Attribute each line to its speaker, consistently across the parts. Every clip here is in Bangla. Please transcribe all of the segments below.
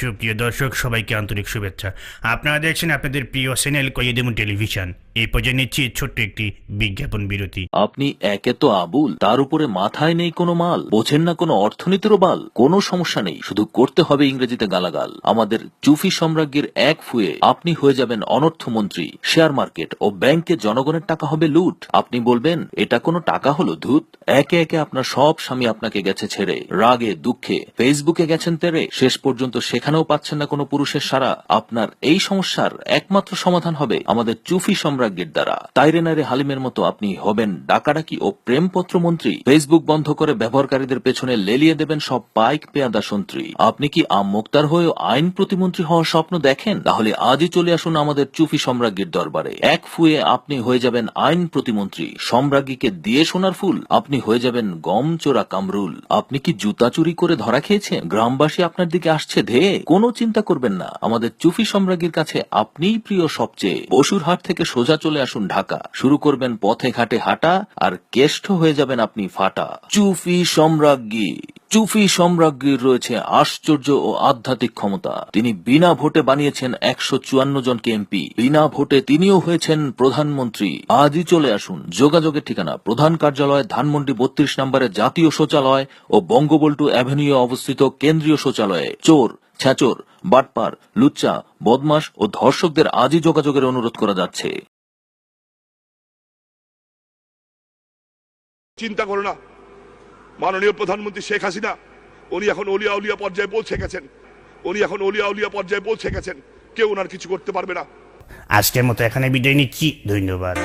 Speaker 1: সুপ্রিয় দর্শক সবাইকে আন্তরিক শুভেচ্ছা। আপনারা দেখছেন আপনাদের প্রিয় চ্যানেল কয়েদেমন টেলিভিশন। পর্যায়ে নিচ্ছি ছোট্ট একটি বিজ্ঞাপন বিরতি।
Speaker 2: আপনি একে তো আবুল, তার উপরে মাথায় নেই কোনো মাল, বোঝেন না কোনো বাল, কোনো সমস্যা নেই, শুধু করতে হবে ইংরেজিতে গালাগাল। আমাদের চুফি এক ফুয়ে আপনি হয়ে যাবেন শেয়ার মার্কেট ও ব্যাংকে জনগণের টাকা হবে লুট। আপনি বলবেন, এটা কোনো টাকা হলো, ধুত? একে একে আপনার সব স্বামী আপনাকে গেছে ছেড়ে, রাগে, দুঃখে, ফেসবুকে গেছেন তেরে, শেষ পর্যন্ত সেখানেও পাচ্ছেন না কোনো পুরুষের সারা আপনার এই সমস্যার একমাত্র সমাধান হবে আমাদের চুফি সম্রাজ্ঞীর দ্বারা। তাইরে নাইরে হালিমের মতো আপনি হবেন ডাকাডাকি ও প্রেমপত্র মন্ত্রী। ফেসবুক বন্ধ করে ব্যবহারকারীদের পেছনে লেলিয়ে দেবেন সব পাইক পেয়াদা সন্ত্রী। আপনি কি আম মুক্তার হয়েও আইন প্রতিমন্ত্রী হওয়ার স্বপ্ন দেখেন? তাহলে আজই চলে আসুন আমাদের চুফি সম্রাজ্ঞীর দরবারে। এক ফুয়ে আপনি হয়ে যাবেন আইন প্রতিমন্ত্রী। সম্রাজ্ঞীকে দিয়ে সোনার ফুল, আপনি হয়ে যাবেন গম চোরা কামরুল। আপনি কি জুতা চুরি করে ধরা খেয়েছেন? গ্রামবাসী আপনার দিকে আসছে ধে। কোনো চিন্তা করবেন না। আমাদের চুফি সম্রাজ্ঞীর কাছে আপনিই প্রিয় সবচেয়ে। বসুরহাট থেকে সোজা চলে আসুন ঢাকা। শুরু করবেন পথে ঘাটে হাঁটা, আর কেষ্ট হয়ে যাবেন আপনি ফাটা। চুফি সম্রাজ্ঞী, চুফি সম্রাজ্ঞীর রয়েছে আশ্চর্য ও আধ্যাত্মিক ক্ষমতা। তিনি বিনা ভোটে বানিয়েছেন একশো চুয়ান্ন জনকে এমপি। বিনা ভোটে তিনিও হয়েছেন প্রধানমন্ত্রী। আজই চলে আসুন। যোগাযোগের ঠিকানা, প্রধান কার্যালয়, ধানমন্ডি বত্রিশ নম্বরের জাতীয় শৌচালয় ও বঙ্গবল্টু অ্যাভিনিউ অবস্থিত কেন্দ্রীয় শৌচালয়ে। চোর ছ্যাচোর বাটপার, লুচ্চা বদমাস ও ধর্ষকদের আজই যোগাযোগের অনুরোধ করা যাচ্ছে।
Speaker 3: চিন্তা করো না। মাননীয় প্রধানমন্ত্রী শেখ হাসিনা উনি এখন অলিয়া উলিয়া পর্যায়ে পৌঁছে গেছেন। উনি এখন অলিয়া উলিয়া পর্যায়ে পৌঁছে গেছেন। কেউ ওনার কিছু করতে পারবে না।
Speaker 1: আজকের মতো এখানে বিদায় নিচ্ছি। ধন্যবাদ।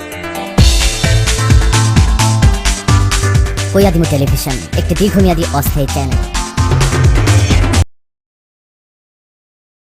Speaker 4: কৈয়াদিমু টেলিভিশন একটি দীর্ঘমেয়াদী অস্থায়ী চ্যানেল।